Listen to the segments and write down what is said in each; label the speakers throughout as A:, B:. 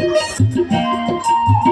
A: Música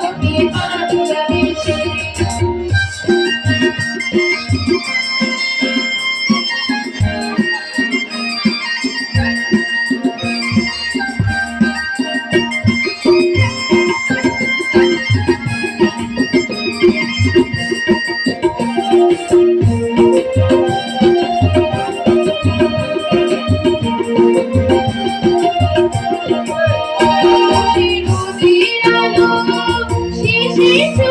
A: Sim,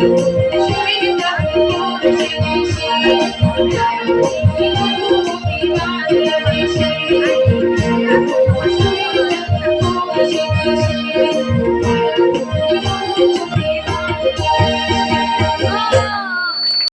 A: Thank you.